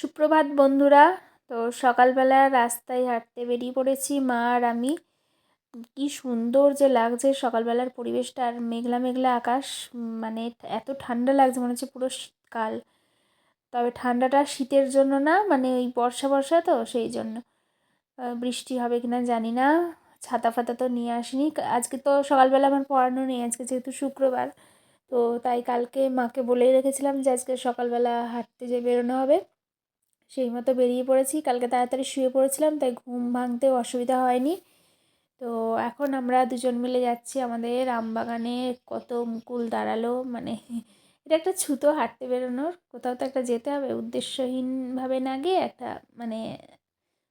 সুপ্রভাত বন্ধুরা, তো সকালবেলা রাস্তায় হাঁটতে বেরিয়ে পড়েছি মা আর আমি। কি সুন্দর যে লাগছে সকালবেলার পরিবেশটা আর মেঘলা মেঘলা আকাশ মানে এত ঠান্ডা লাগছে মনে হচ্ছে পুরো শীতকাল। তবে ঠান্ডাটা শীতের জন্য না মানে ওই বর্ষা বর্ষা তো সেই জন্য। বৃষ্টি হবে কি না জানি না, ছাতা ফাতা তো নিয়ে আসিনি। আজকে তো সকালবেলা আমার পড়ানো নেই, আজকে যেহেতু শুক্রবার, তো তাই কালকে মাকে বলেই রেখেছিলাম যে আজকে সকালবেলা হাঁটতে যে বেরোনো হবে। সেই মতো বেরিয়ে পড়েছি। কালকে তাড়াতাড়ি শুয়ে পড়েছিলাম, তাই ঘুম ভাঙতেও অসুবিধা হয়নি। তো এখন আমরা দুজন মিলে যাচ্ছি আমাদের আমবাগানে কত মুকুল দাঁড়াল মানে এটা একটা ছুতো হাঁটতে বেরোনোর। কোথাও তো একটা যেতে হবে, উদ্দেশ্যহীনভাবে না গিয়ে একটা মানে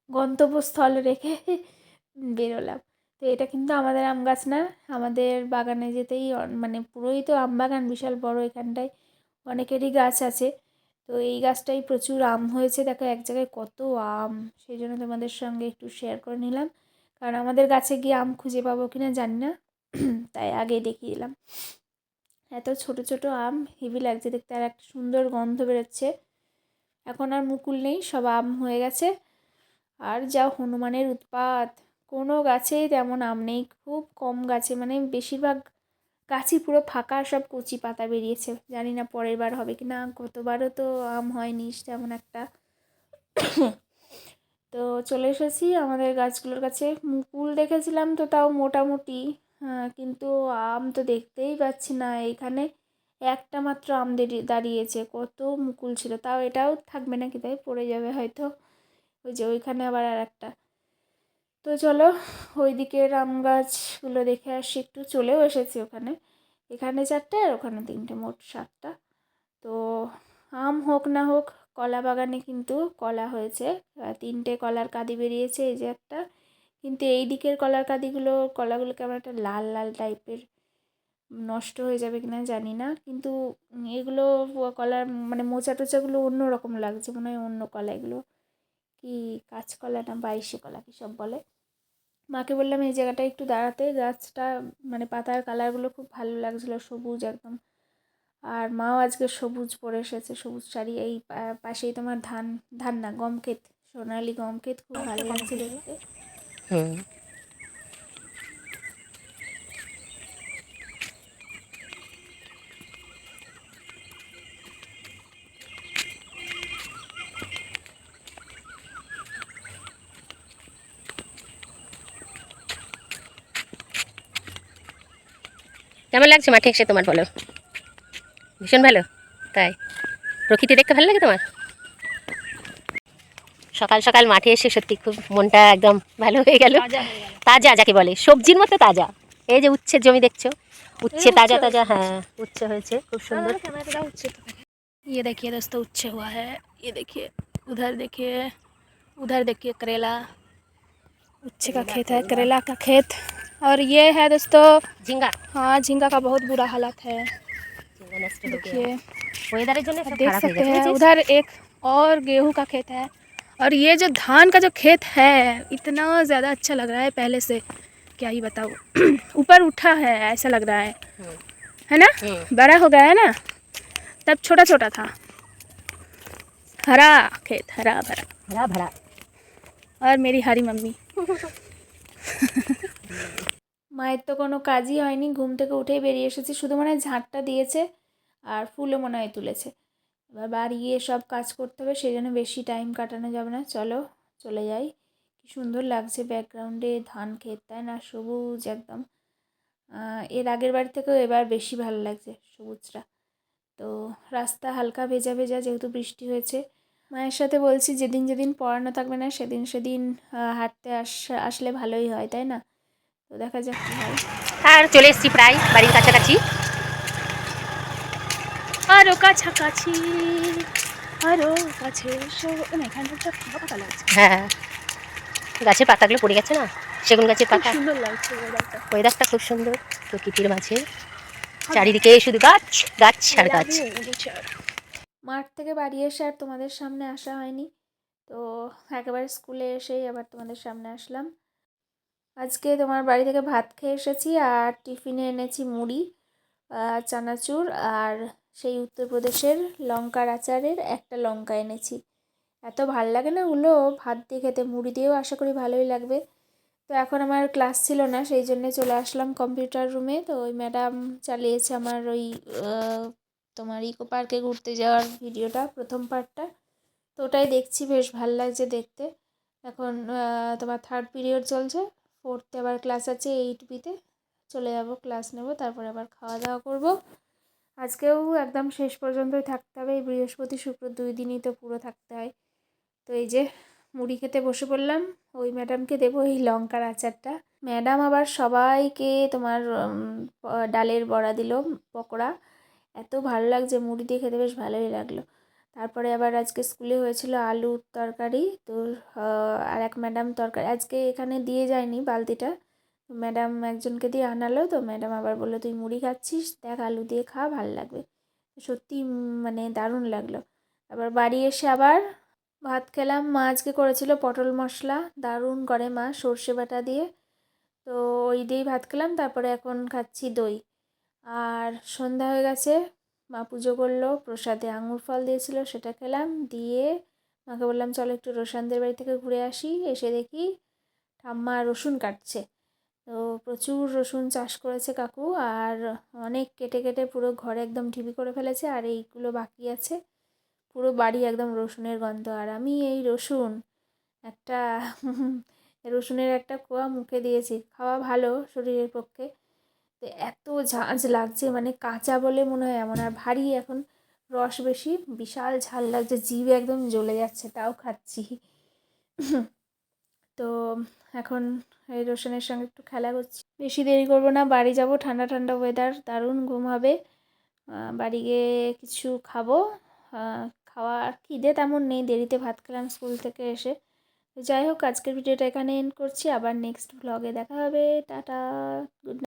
গন্তব্যস্থল রেখে বেরোলাম। তো এটা কিন্তু আমাদের আম গাছ না, আমাদের বাগানে যেতেই মানে পুরোই তো আম বাগান, বিশাল বড় এখানটায় অনেকেরই গাছ আছে। তো এই গাছটাই প্রচুর আম হয়েছে। দেখো, এক জায়গায় কত আম। সেই জন্য তোমাদের সঙ্গে একটু শেয়ার করে নিলাম। কারণ আমাদের গাছে গিয়ে আম খুঁজে পাবো কি না জানি না। তাই আগে দেখিয়ে দিলাম। এত ছোট ছোট আম, হেভি লাগছে দেখতে। আর একটা সুন্দর গন্ধ বেরোচ্ছে। এখন আর মুকুল নেই, সব আম হয়ে গেছে। আর যা হনুমানের উৎপাত। কোনো গাছেই তেমন আম নেই। খুব কম গাছে। মানে বেশিরভাগ গাছই পুরো ফাঁকা সব কচি পাতা বেরিয়েছে। জানি না পরের বার হবে কি না গতবারও তো আম হয়নি তেমন একটা। তো চলে এসেছি আমাদের গাছগুলোর কাছে। মুকুল দেখেছিলাম তো তাও মোটামুটি। হ্যাঁ, কিন্তু আম তো দেখতেই পাচ্ছি না। এখানে একটা মাত্র আম দাঁড়িয়ে দাঁড়িয়েছে। কত মুকুল ছিল তাও এটাও থাকবে নাকি? তাই পড়ে যাবে হয়তো। ওই যে ওইখানে আবার আর একটা তো চলো ওই দিকের আম গাছগুলো দেখে আসি, একটু চলেও এসেছি ওখানে। এখানে চারটে আর ওখানে তিনটে, মোট সাতটা। তো আম হোক না হোক, কলা বাগানে কিন্তু কলা হয়েছে। তিনটে কলার কাঁদি বেরিয়েছে, এই যে একটা। কিন্তু এই দিকের কলার কাঁদিগুলো, কলাগুলো কেমন একটা লাল লাল টাইপের, নষ্ট হয়ে যাবে কিনা জানি না। কিন্তু এগুলো, কলার মানে মোচা টোচাগুলো অন্য রকম লাগছে, মনে হয় অন্য কলা এগুলো। কি কাঁচকলা না বাইশে কলা কী সব বলে? মাকে বললাম এই জায়গাটা একটু দাঁড়াতে। গাছটা মানে পাতার কালারগুলো খুব ভালো লাগছিল সবুজ একদম। আর মাও আজকে সবুজ পরে এসেছে সবুজ শাড়ি। এই পাশেই তোমার ধান ধান না গম ক্ষেত সোনালি গম ক্ষেত খুব ভালো লাগছিল দেখতে। কেমন লাগছে মাঠে এসে তোমার বলো ভীষণ ভালো তাই প্রকৃতি দেখতে ভালো লাগে তোমার সকাল সকাল মাঠে এসে সত্যি খুব মনটা একদম ভালো হয়ে গেল তাজা যাকে বলে সবজির মতো তাজা এই যে উচ্ছের জমি দেখছো উচ্ছে তাজা তাজা হ্যাঁ উচ্ছে হয়েছে খুব সুন্দর ये देखिए दोस्तों उच्छे हुआ है ये देखिए उधर देखिए उधर देखिए करेला उच्छे का खेत है करेला का खेत और ये है दोस्तों झींगा। हाँ झींगा का बहुत बुरा हालत है। देखिए। देख सकते हैं उधर एक और गेहूँ का खेत है। और ये जो धान का जो खेत है इतना ज़्यादा अच्छा लग रहा है पहले से। क्या ही बताओ ऊपर उठा है ऐसा लग रहा है। है ना? बड़ा हो गया है ना? तब छोटा छोटा था। हरा खेत हरा भरा। हरा भरा। और मेरी हरी मम्मी। মায়ের তো কোনো কাজই হয়নি, ঘুম থেকে উঠেই বেরিয়ে এসেছি। শুধু মানে ঝাঁটটা দিয়েছে আর ফুলও মনে হয় তুলেছে। এবার বাড়ি গিয়ে সব কাজ করতে হবে, সেই জন্য বেশি টাইম কাটানো যাবে না। চলো, চলে যাই। কি সুন্দর লাগছে ব্যাকগ্রাউন্ডে ধান ক্ষেত, তাই না? সবুজ একদম। এর আগের বাড়ি থেকেও এবার বেশি ভালো লাগছে সবুজটা। তো রাস্তা হালকা ভেজা ভেজা, যেহেতু বৃষ্টি হয়েছে। মায়ের সাথে বলছি, যেদিন যেদিন পড়ানো থাকবে না, সেদিন সেদিন হাঁটতে আস, আসলে ভালোই হয়, তাই না? তো দেখা যাক আর চলে এসেছি প্রায় বাড়ির কাছাকাছি। আরও কাছাকাছি আরও কাছে এসো। এখানে পাতা লাগছে। হ্যাঁ গাছের পাতাগুলো পড়ে গেছে না? সেগুন গাছের পাতা? সুন্দর লাগছে ওয়েদারটা ওয়েদারটা খুব সুন্দর প্রকৃতির মাঝে। চারিদিকে শুধু গাছ গাছ আর গাছ। মাঠ থেকে বাড়ি এসে আর তোমাদের সামনে আসা হয়নি। তো একেবারে স্কুলে এসেই আবার তোমাদের সামনে আসলাম। আজকে তোমার বাড়ি থেকে ভাত খেয়ে এসেছি আর টিফিনে এনেছি মুড়ি চানাচুর আর সেই উত্তরপ্রদেশের লঙ্কার আচারের একটা লঙ্কা এনেছি। এত ভালো লাগে না ওগুলো? ভাত দিয়ে খেতে, মুড়ি দিয়েও আশা করি ভালোই লাগবে। তো এখন আমার ক্লাস ছিল না, সেই জন্য চলে আসলাম কম্পিউটার রুমে। তো ওই ম্যাডাম চালিয়েছে আমার ওই তোমার ইকো পার্কে ঘুরতে যাওয়ার ভিডিওটা, প্রথম পার্টটা। তো ওটাই দেখছি, বেশ ভালো লাগছে দেখতে। এখন তোমার থার্ড পিরিয়ড চলছে। ফোর্থে আবার ক্লাস আছে এইট বিতে চলে যাব ক্লাস নেব, তারপরে আবার খাওয়া দাওয়া করব। আজকেও একদম শেষ পর্যন্তই থাকতে হবে। এই বৃহস্পতি, শুক্র দুই দিনই তো পুরো থাকতে হয়। তো এই যে মুড়ি খেতে বসে পড়লাম, ওই ম্যাডামকে দেবো এই লঙ্কার আচারটা। ম্যাডাম আবার সবাইকে তোমার ডালের বড়া দিল, পকোড়া। এত ভালো লাগছে, মুড়ি দিয়ে খেতে বেশ ভালোই লাগল। তারপরে আবার আজকে স্কুলে হয়েছিল আলুর তরকারি। তো আর এক ম্যাডাম তরকারি, আজকে এখানে দিয়ে যায়নি বালতিটা। ম্যাডাম একজনকে দিয়ে আনালো, তো ম্যাডাম আবার বলল, তুই মুড়ি খাচ্ছিস? দেখ আলু দিয়ে খা, ভালো লাগবে। সত্যি মানে দারুণ লাগল। আবার বাড়ি এসে আবার ভাত খেলাম। মা আজকে করেছিল পটল মশলা, দারুণ করে মা সর্ষে বাটা দিয়ে। তো ওই দিয়েই ভাত খেলাম, তারপরে এখন খাচ্ছি দই। আর সন্ধ্যা হয়ে গেছে মা পুজো করল, প্রসাদে আঙুর ফল দিয়েছিল, সেটা খেলাম, দিয়ে মাকে বললাম, চলো একটু রোশানদের বাড়ি থেকে ঘুরে আসি, এসে দেখি ঠাম্মা রসুন কাটছে। তো প্রচুর রসুন চাষ করেছে কাকু, আর অনেক কেটে কেটে পুরো ঘরে একদম ঢিবি করে ফেলেছে, আর এইগুলো বাকি আছে। পুরো বাড়ি একদম রসুনের গন্ধ, আর আমি এই রসুন, একটা, রসুনের একটা কোয়া মুখে দিয়েছি। খাওয়া ভালো শরীরের পক্ষে। তো এত ঝাঁঝ লাগছে মানে কাঁচা বলে মনে হয় এমন। আর ভারী এখন রস বেশি, বিশাল ঝাল লাগছে, জিভে একদম জ্বলে যাচ্ছে, তাও খাচ্ছি। তো এখন এই রোশনের সঙ্গে একটু খেলা করছি। বেশি দেরি করব না, বাড়ি যাব, ঠান্ডা ঠান্ডা ওয়েদার দারুণ ঘুম হবে। বাড়ি গিয়ে কিছু খাব। খাওয়া আর খিদে তেমন নেই, দেরিতে ভাত খেলাম স্কুল থেকে এসে। যাই হোক, আজকের ভিডিওটা এখানে এন্ড করছি, আবার নেক্সট ভ্লগে দেখা হবে, টাটা গুড